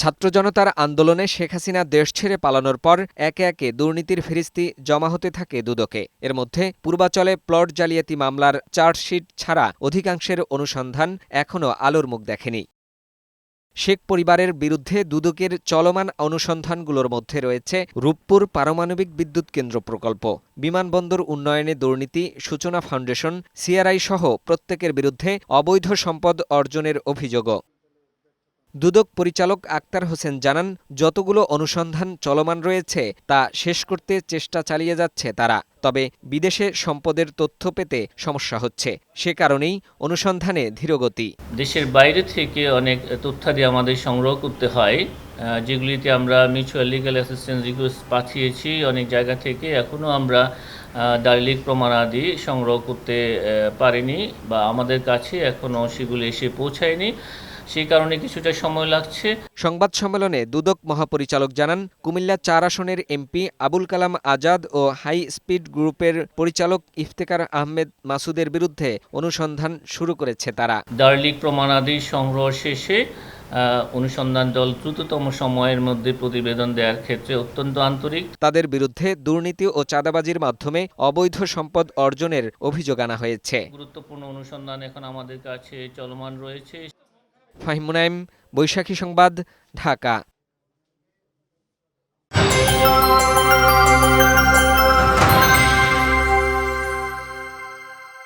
ছাত্র জনতার আন্দোলনে শেখ হাসিনা দেশ ছেড়ে পালানোর পর একে একে দুর্নীতির ফিরিস্তি জমা হতে থাকে দুদকে। এর মধ্যে পূর্বাচলে প্লট জালিয়াতি মামলার চার্জশিট ছাড়া অধিকাংশের অনুসন্ধান এখনও আলোর মুখ দেখেনি। শেখ পরিবারের বিরুদ্ধে দুদকের চলমান অনুসন্ধানগুলোর মধ্যে রয়েছে রূপপুর পারমাণবিক বিদ্যুৎ কেন্দ্র প্রকল্প। বিমানবন্দর উন্নয়নে দুর্নীতি, সূচনা ফাউন্ডেশন, সিআরআই সহ প্রত্যেকের বিরুদ্ধে অবৈধ সম্পদ অর্জনের অভিযোগও। দুদক পরিচালক আক্তার হোসেন জানান, যতগুলো অনুসন্ধান চলমান রয়েছে, তা শেষ করতে চেষ্টা চালিয়ে যাচ্ছে তারা, তবে বিদেশে সম্পদের তথ্য পেতে সমস্যা হচ্ছে। সে কারণেই অনুসন্ধানে ধীরগতি। দেশের বাইরে থেকে অনেক তথ্যাদি আমাদের সংগ্রহ করতে হয় যেগুলিতে আমরা মিউচুয়াল লিগ্যাল অ্যাসিস্ট্যান্স রিকোয়েস্ট পাঠিয়েছি অনেক জায়গা থেকে এখনও আমরা দালিলিক প্রমাণাদি সংগ্রহ করতে পারিনি বা আমাদের কাছে এখনও সেগুলি এসে পৌঁছায়নি। সেই কারণে কিছুটা সময় লাগছে। সংবাদ সম্মেলনে দুদক মহাপরিচালক জানান কুমিল্লা চার আসনের এমপি আবুল কালাম আজাদ ও হাই স্পিড গ্রুপের পরিচালক ইফতেকার আহমেদ মাসুদের বিরুদ্ধে অনুসন্ধান শুরু করেছে তারা। দালিলিক প্রমাণাদি সংগ্রহ শেষে অনুসন্ধান দল দ্রুততম সময়ের মধ্যে প্রতিবেদন দেওয়ার ক্ষেত্রে অত্যন্ত আন্তরিক। তাদের বিরুদ্ধে দুর্নীতি ও চাঁদাবাজির মাধ্যমে অবৈধ সম্পদ অর্জনের অভিযোগ আনা হয়েছে। গুরুত্বপূর্ণ অনুসন্ধান এখন আমাদের কাছে চলমান রয়েছে। ফাহিম মুনাইম বৈশাখী সংবাদ ঢাকা।